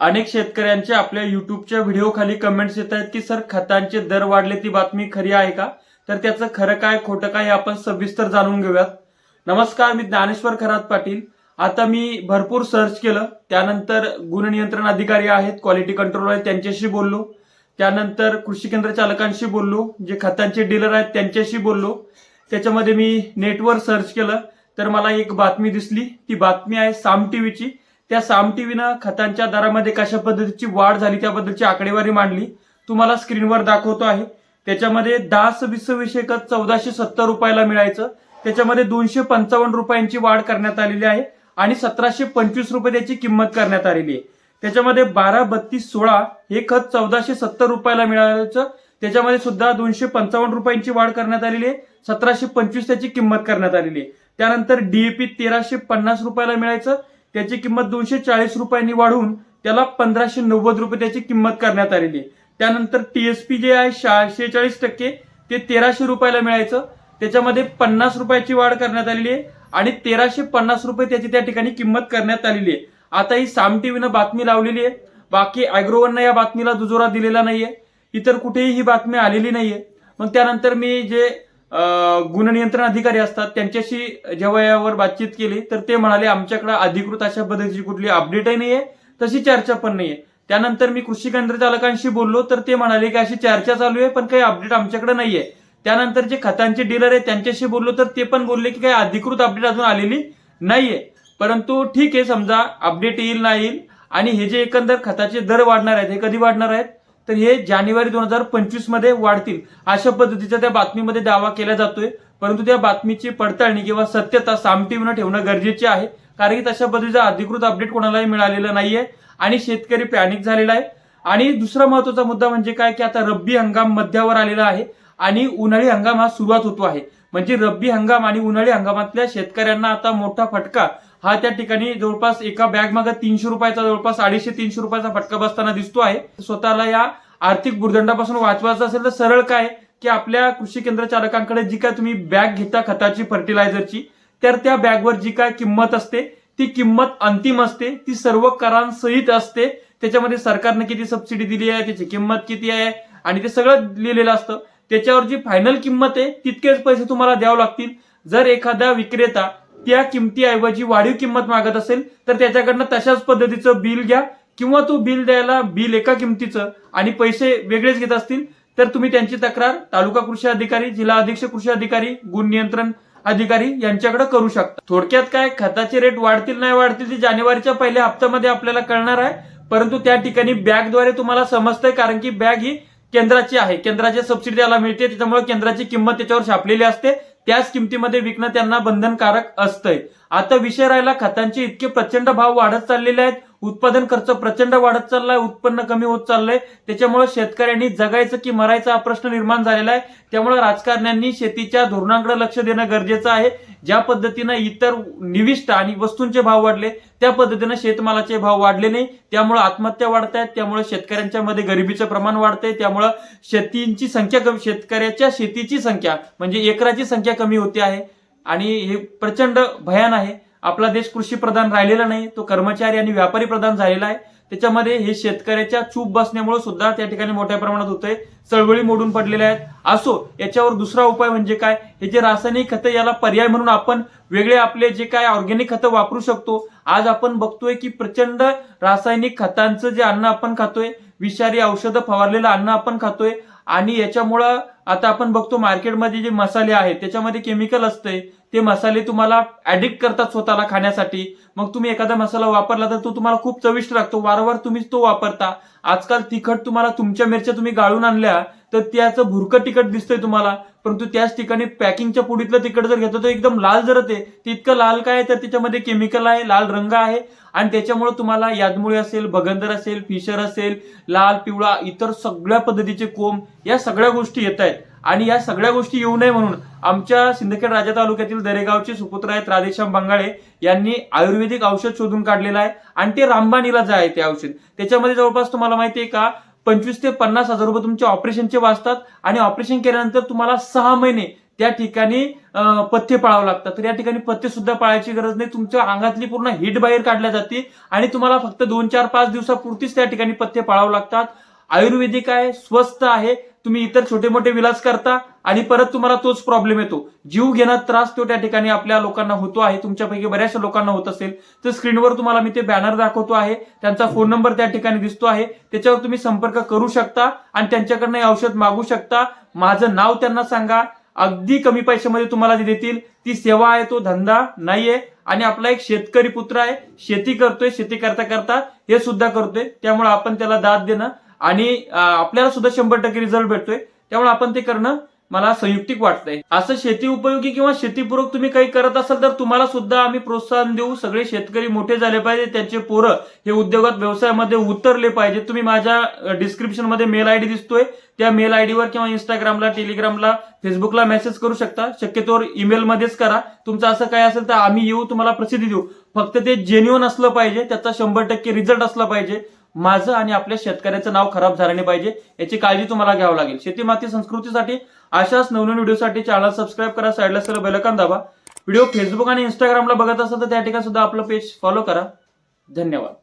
अनेक शेतकऱ्यांचे आपल्या युट्यूबच्या व्हिडिओ खाली कमेंट्स येत आहेत की सर खतांचे दर वाढले ती बातमी खरी आहे का? तर त्याचं खरं काय खोटं काय हे आपण सविस्तर जाणून घेऊयात. नमस्कार मी ज्ञानेश्वर खरात पाटील. आता मी भरपूर सर्च केलं. त्यानंतर गुणनियंत्रण अधिकारी आहेत क्वालिटी कंट्रोल आहेत त्यांच्याशी बोललो. त्यानंतर कृषी केंद्र चालकांशी बोललो. जे खतांचे डीलर आहेत त्यांच्याशी बोललो. त्याच्यामध्ये मी नेटवर सर्च केलं. तर मला एक बातमी दिसली. ती बातमी आहे साम टीव्हीची. त्या साम टीव्हीनं खतांच्या दरामध्ये कशा पद्धतीची वाढ झाली त्याबद्दलची आकडेवारी मांडली. तुम्हाला स्क्रीनवर दाखवतो आहे. त्याच्यामध्ये दहा सव्वीस विषय खत चौदाशे सत्तर रुपयाला मिळायचं. त्याच्यामध्ये दोनशे पंचावन्न रुपयांची वाढ करण्यात आलेली आहे आणि सतराशे पंचवीस रुपये त्याची किंमत करण्यात आलेली आहे. त्याच्यामध्ये बारा बत्तीस सोळा हे खत चौदाशे सत्तर रुपयाला मिळायचं. त्याच्यामध्ये सुद्धा दोनशे पंचावन्न रुपयांची वाढ करण्यात आलेली आहे. सतराशे पंचवीस त्याची किंमत करण्यात आलेली आहे. त्यानंतर डीएपी तेराशे पन्नास रुपयाला मिळायचं. त्याची किंमत दोनशे चाळीस रुपयांनी वाढवून त्याला पंधराशे नव्वद रुपये त्याची किंमत करण्यात आलेली. आहे त्यानंतर टीएसपी जे आहे शेहेचाळीस टक्के ते तेराशे रुपयाला मिळायचं. त्याच्यामध्ये पन्नास रुपयाची वाढ करण्यात आलेली आहे आणि तेराशे पन्नास रुपये त्याची त्या ठिकाणी किंमत करण्यात आलेली आहे. आता ही साम टीव्हीनं बातमी लावलेली आहे. बाकी अॅग्रोवरनं या बातमीला दुजोरा दिलेला नाहीये. इतर कुठेही ही बातमी आलेली नाहीये. मग त्यानंतर मी जे गुणनियंत्रण अधिकारी असतात. त्यांच्याशी जेव्हा यावर बातचीत केली तर ते म्हणाले आमच्याकडे अधिकृत अशा पद्धतीची कुठली अपडेटही नाहीये तशी चर्चा पण नाहीये. त्यानंतर मी कृषी केंद्र चालकांशी बोललो तर ते म्हणाले की अशी चर्चा चालू आहे पण काही अपडेट आमच्याकडे नाहीये. त्यानंतर जे खतांचे डीलर आहे त्यांच्याशी बोललो तर ते पण बोलले की काही अधिकृत अपडेट अजून आलेली नाहीये. परंतु ठीक आहे समजा अपडेट येईल नाही येईल आणि हे जे एकंदर खताचे दर वाढणार आहेत हे कधी वाढणार आहेत? तर हे जानेवारी दोन हजार पंचवीसमध्ये वाढतील. अशा पद्धतीचा त्या बातमीमध्ये दावा केला जातोय. परंतु त्या बातमीची पडताळणी किंवा सत्यता सामटीवनं ठेवणं गरजेचे आहे. कारण की तशा पद्धतीचा अधिकृत अपडेट कोणालाही मिळालेलं नाहीये आणि शेतकरी पॅनिक झालेला आहे. आणि दुसरा महत्त्वाचा मुद्दा म्हणजे काय? की आता रब्बी हंगाम मध्यावर आलेला आहे आणि उन्हाळी हंगाम हा सुरुवात होतो आहे. म्हणजे रब्बी हंगाम आणि उन्हाळी हंगामातल्या शेतकऱ्यांना आता मोठा फटका हा त्या ठिकाणी जवळपास एका बॅग मागे तीनशे रुपयाचा जवळपास अडीचशे तीनशे रुपयाचा फटका बसताना दिसतो आहे. स्वतःला या आर्थिक भुर्दंडापासून वाचवायचं असेल तर सरळ काय की आपल्या कृषी केंद्र चालकांकडे जी काय तुम्ही बॅग घेता खताची फर्टिलायझरची तर त्या बॅगवर जी काय किंमत असते ती किंमत अंतिम असते ती सर्व करांसहित असते. त्याच्यामध्ये सरकारने किती सबसिडी दिली आहे त्याची किंमत किती आहे आणि ते सगळं लिहिलेलं असतं. त्याच्यावर जी फायनल किंमत आहे तितकेच पैसे तुम्हाला द्यावे लागतील. जर एखादा विक्रेता त्या किमतीऐवजी वाढीव किंमत मागत असेल तर त्याच्याकडनं तशाच पद्धतीचं बिल घ्या. किंवा तो बिल द्यायला बिल एका किमतीचं आणि पैसे वेगळेच घेत असतील तर तुम्ही त्यांची तक्रार तालुका कृषी अधिकारी जिल्हा अधीक्षक कृषी अधिकारी गुण नियंत्रण अधिकारी यांच्याकडे करू शकता. थोडक्यात काय खताचे रेट वाढतील नाही वाढतील ते जानेवारीच्या पहिल्या हप्त्यामध्ये आपल्याला कळणार आहे. परंतु त्या ठिकाणी बॅगद्वारे तुम्हाला समजतंय कारण की बॅग ही केंद्राची आहे. केंद्राची सबसिडी त्याला मिळते त्याच्यामुळे केंद्राची किंमत त्याच्यावर छापलेली असते. त्याच किमतीमध्ये विकणं त्यांना बंधनकारक असतंय. आता विषय राहिला खतांचे इतके प्रचंड भाव वाढत चाललेले आहेत उत्पादन खर्च प्रचंड वाढत चाललाय उत्पन्न कमी होत चाललंय. त्याच्यामुळे शेतकऱ्यांनी जगायचं की मरायचा हा प्रश्न निर्माण झालेला आहे. त्यामुळे राजकारण्यांनी शेतीच्या धोरणांकडे लक्ष देणं गरजेचं आहे. ज्या पद्धतीनं इतर निविष्ट आणि वस्तूंचे भाव वाढले त्या पद्धतीनं शेतमालाचे भाव वाढले नाही. त्यामुळे आत्महत्या वाढत आहेत. त्यामुळे शेतकऱ्यांच्या मध्ये गरिबीचं प्रमाण वाढतंय. त्यामुळं शेतींची संख्या कमी शेतकऱ्याच्या शेतीची संख्या म्हणजे एकराची संख्या कमी होते आहे. आणि हे प्रचंड भयान आहे. आपला देश कृषी प्रधान राहिलेला नाही तो कर्मचारी आणि व्यापारी प्रधान झालेला आहे. त्याच्यामध्ये हे शेतकऱ्याच्या चूप बसण्यामुळे सुद्धा त्या ठिकाणी मोठ्या प्रमाणात होतंय. चळवळी मोडून पडलेल्या आहेत. असो याच्यावर दुसरा उपाय म्हणजे काय? हे जे रासायनिक खतं याला पर्याय म्हणून आपण वेगळे आपले जे काय ऑर्गॅनिक खतं वापरू शकतो. आज आपण बघतोय की प्रचंड रासायनिक खतांचं जे अन्न आपण खातोय विषारी औषधं फवारलेलं अन्न आपण खातोय आणि याच्यामुळं आता आपण बघतो मार्केटमध्ये जे मसाले आहेत त्याच्यामध्ये केमिकल असतंय. ते मसाले तुम्हाला ऍडिक्ट करतात स्वतःला खाण्यासाठी. मग तुम्ही एखादा मसाला वापरला तर तो तुम्हाला खूप चविष्ट लागतो. वारंवार तुम्ही तो वापरता. आजकाल तिखट तुम्हाला तुमच्या मिरच्या तुम्ही गाळून आणल्या तर त्याचं भुरकं तिखट दिसतंय तुम्हाला. परंतु त्याच ठिकाणी पॅकिंगच्या पुडीतलं तिखट जर घेतो तर एकदम लाल जर ते इतकं लाल काय आहे तर त्याच्यामध्ये केमिकल आहे लाल रंग आहे. आणि त्याच्यामुळे तुम्हाला यादमुळे असेल भगंदर असेल फिशर असेल लाल पिवळा इतर सगळ्या पद्धतीचे कोंब या सगळ्या गोष्टी येत आहेत आणि या सगळ्या गोष्टी येऊ नये म्हणून आमच्या सिंदखेड राजा तालुक्यातील दरेगावचे सुपुत्र आहेत राधेश्याम बंगाळे यांनी आयुर्वेदिक औषध शोधून काढलेलं आहे आणि ते रामबाणीला जे आहे ते औषध. त्याच्यामध्ये जवळपास तुम्हाला माहिती आहे का पंचवीस ते पन्नास हजार रुपये तुमच्या ऑपरेशनचे वाचतात आणि ऑपरेशन केल्यानंतर तुम्हाला सहा महिने त्या ठिकाणी पथ्य पाळावं लागतात तर या ठिकाणी पथ्य सुद्धा पाळायची गरज नाही. तुमच्या अंगातली पूर्ण हिट बाहेर काढल्या जाते आणि तुम्हाला फक्त दोन चार पाच दिवसापुरतीच त्या ठिकाणी पथ्य पाळावं लागतात. आयुर्वेदिक आहे स्वस्त आहे तुम्ही इतर छोटे मोठे विलास करता आणि परत तुम्हाला तोच प्रॉब्लेम येतो. जीव घेण्यात त्रास तो त्या ठिकाणी आपल्या लोकांना होतो आहे. तुमच्यापैकी बऱ्याचशा लोकांना होत असेल. तर स्क्रीनवर तुम्हाला मी ते बॅनर दाखवतो आहे. त्यांचा फोन नंबर त्या ठिकाणी दिसतो आहे. त्याच्यावर तुम्ही संपर्क करू शकता आणि त्यांच्याकडनं हे औषध मागू शकता. माझं नाव त्यांना सांगा. अगदी कमी पैशामध्ये तुम्हाला जे देतील ती सेवा आहे तो धंदा नाहीये. आणि आपला एक शेतकरी पुत्र आहे. शेती करतोय शेती करता करता हे सुद्धा करतोय. त्यामुळे आपण त्याला दाद देणं आणि आपल्याला सुद्धा शंभर टक्के रिझल्ट भेटतोय. त्यामुळे आपण ते करणं मला संयुक्तिक वाटतंय. असं शेती उपयोगी किंवा शेतीपूरक तुम्ही काही करत असाल तर तुम्हाला सुद्धा आम्ही प्रोत्साहन देऊ. सगळे शेतकरी मोठे झाले पाहिजे. त्यांचे पोरं हे उद्योगात व्यवसायामध्ये उतरले पाहिजे तुम्ही माझ्या डिस्क्रिप्शनमध्ये मेल आयडी दिसतोय. त्या मेल आयडीवर किंवा इंस्टाग्रामला टेलिग्रामला फेसबुकला मेसेज करू शकता. शक्यतोवर ईमेल मध्येच करा. तुमचं असं काय असेल तर आम्ही येऊ तुम्हाला प्रसिद्धी देऊ. फक्त ते जेन्युअन असलं पाहिजे. त्याचा शंभर टक्के रिझल्ट असला पाहिजे. माझं आणि आपल्या शेतकऱ्याचं नाव खराब झालं नाही पाहिजे याची काळजी तुम्हाला घ्यावं लागेल. शेती माती संस्कृतीसाठी अशाच नवनवीन व्हिडिओसाठी चॅनल सबस्क्राईब करा साईडला असलेलं बेलकन दाबा. व्हिडिओ फेसबुक आणि इंस्टाग्रामला बघत असाल तर त्या ठिकाणी सुद्धा आपलं पेज फॉलो करा. धन्यवाद.